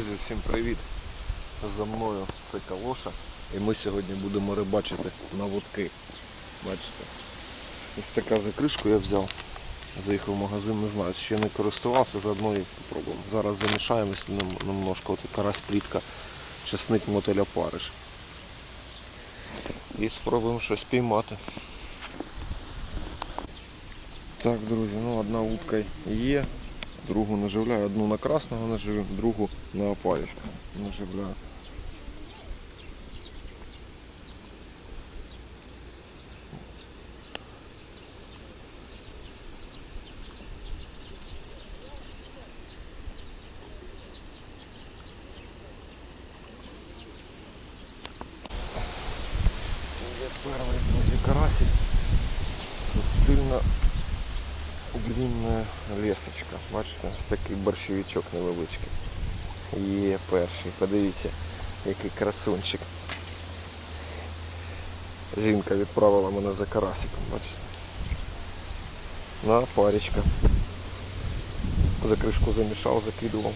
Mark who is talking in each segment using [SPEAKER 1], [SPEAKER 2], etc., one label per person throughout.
[SPEAKER 1] Друзі, всім привіт! За мною це Калоша. І ми сьогодні будемо рибачити на вудки. Бачите? Ось така закришку я взяв. Заїхав в магазин, не знаю, ще не користувався, заодно і попробуємо. Зараз замішаємо немножко от карась плітка, чесник мотеля париж. І спробуємо щось піймати. Так, друзі, ну одна утка є, другу наживляю, одну на красного наживив, другу на опарішка наживляю. Є перший, друзі, карасик. Тут сильно длинна лесочка. Бачите, ось такий борщовичок невеличкий. Є перший. Подивіться, який красунчик. Жінка відправила мене за карасиком, бачите. На парічка. За кришку замішав, закидував.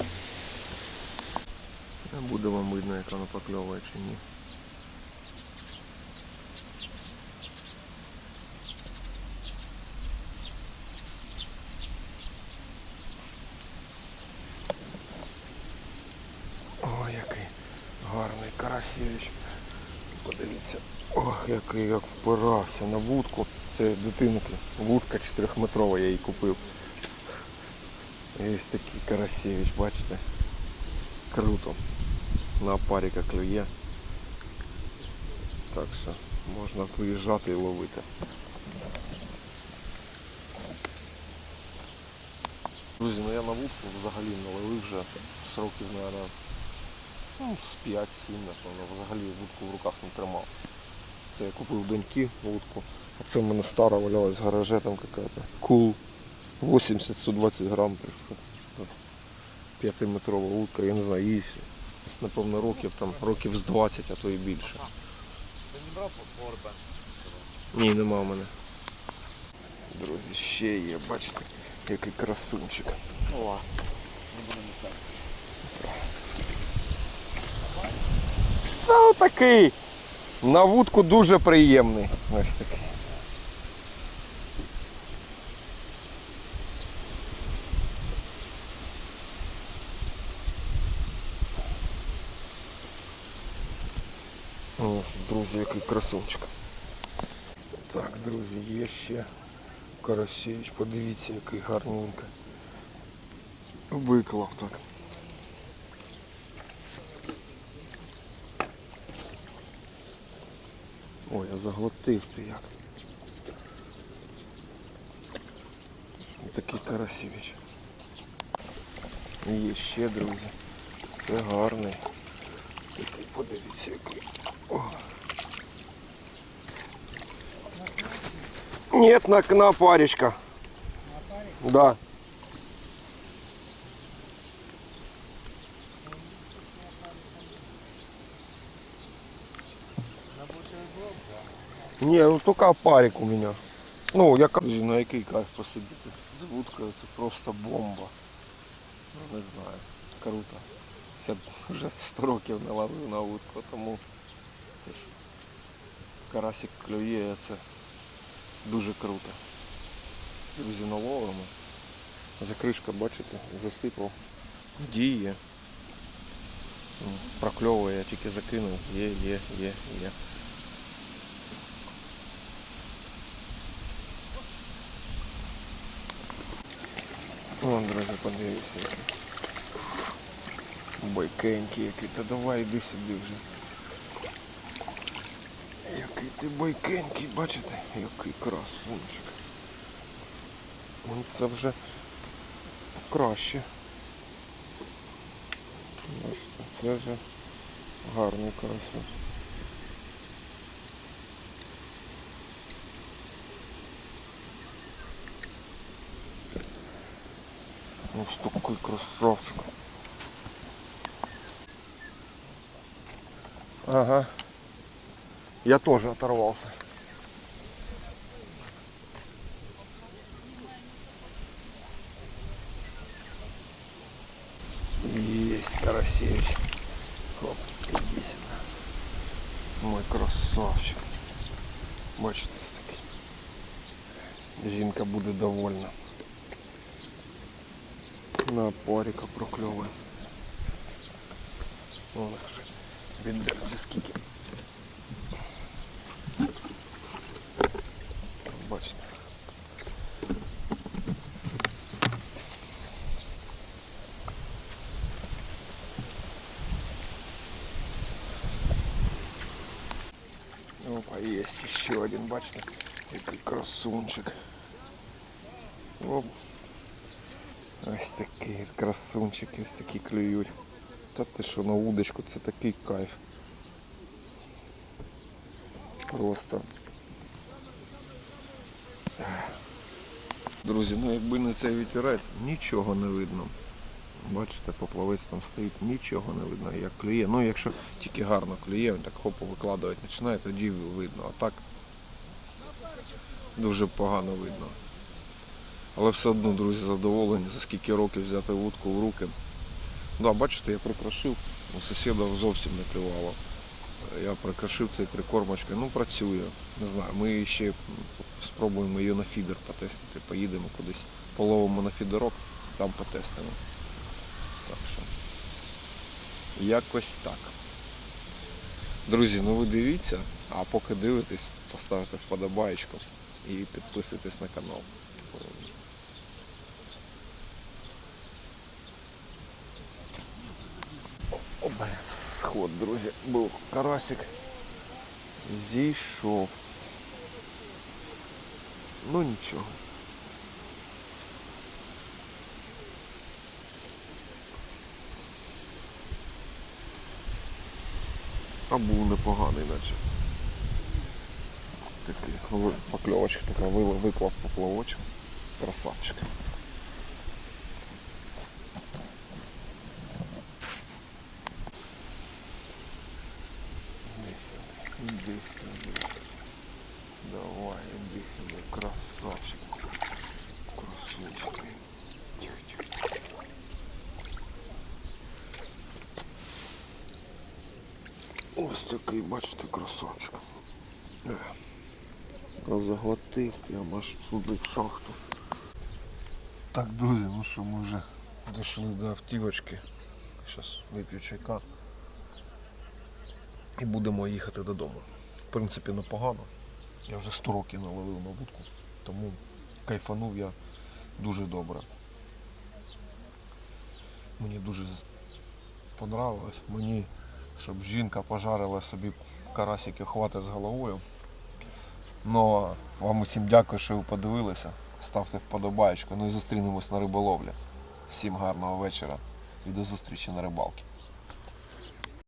[SPEAKER 1] Буде вам видно, як воно покльовує чи ні. Ой, який гарний. Подивіться. Ох, який як впирався на вудку. Це дитинки. Вудка 4-метрова я її купив. Ось такий карасєвич, бачите? Круто. На паріка клює. Так що можна виїжджати і ловити. Друзі, ну я на вудку взагалі не ловив вже з років, мабуть, ну, з 5-7, напевно, взагалі вудку в руках не тримав. Це я купив доньки вудку, а це в мене стара валялась в гараже там какая-то. Кул 80-120 грам. 5-метрова вудка, я не знаю, їй, напевно, років там, років з 20, а то і більше.
[SPEAKER 2] Ти не брав Орбан?
[SPEAKER 1] Ні, нема в мене. Друзі, ще є, бачите, який красунчик.
[SPEAKER 2] О, не будемо мішати.
[SPEAKER 1] Ну такий. На вудку дуже приємний. Ось такий. Ось, друзі, який красунчик. Так, друзі, є ще Карасєвич, подивіться, який гарненько. Виклав так. Ой, я заглотив ти як. Такий Карасєвич. Є ще, друзі. Це гарний. Такий, подивіться, який. О. Нет, на, на паречка. Да. Не, ну только парик у меня. Ну, я кажу, на який кайф посидіти. З вудкою це просто бомба. Ну, не знаю. Круто. Я вже 100 років не ловив на вудку, тому ж карасик клює, це дуже круто. Друзі, наловимо. Закришка, бачите, засипав. Діє. Ну, Прокльовує, я тільки закинув. Є, є, є, є. Вон, друзі, подивіться. який. Бойкенький який. Та давай іди сюди вже. Який ти бойкенький, бачите? Який красунчик. Ну, Це вже краще. Це вже гарний красунчик. Ось такий красавчик. Ага. Я тоже оторвался. Есть Карасевич. Хоп, іди сюди. Мой красавчик. Бачите, ось такий. Жінка буде довольна На паріка прокльовує. Вон вже віддерці скільки. Бачите. Опа, есть еще один, бачите, який красунчик. Оп. Ось такий красунчик, ось такі клюють. Та ти що на удочку, це такий кайф. Просто. Друзі, ну якби не цей вітерець, нічого не видно. Бачите, поплавець там стоїть, нічого не видно, як клює. Ну якщо тільки гарно клює, він так хопу викладувати починає, тоді видно. А так дуже погано видно. Але все одно, друзі, задоволені, за скільки років взяти вудку в руки. Да, бачите, я прикрашив, у сусіда зовсім не клювало. Я прикрашив цей прикормочкою, ну працює. Не знаю, ми ще спробуємо її на фідер потестити. Поїдемо кудись, половимо на фідерок, там потестимо. Так що якось так. Друзі, ну ви дивіться, а поки дивитесь, поставте вподобаєчку і підписуйтесь на канал. Сход, друзі, був карасик. Зійшов. Ну нічого. А був непоганий, наче. Такий ви- покльовочка така виклав поплавочок. Красавчик. Іди сюди, іди. Давай, іди сюди, красавчик. Красунчик. Тихо, тихо. Ось такий, бачите, красавчик. Е. Розаглотив прямо аж туди в шахту. Так, друзі, ну що, ми вже дійшли до автівочки. Зараз вип'ю чайка. І будемо їхати додому. В принципі, непогано. Я вже 100 років наловив на вудку, тому кайфанув я дуже добре. Мені дуже понравилось. Мені, щоб жінка пожарила собі карасики хвати з головою. Ну, а вам усім дякую, що ви подивилися. Ставте вподобаєчку. Ну і зустрінемось на риболовлі. Всім гарного вечора і до зустрічі на рибалці.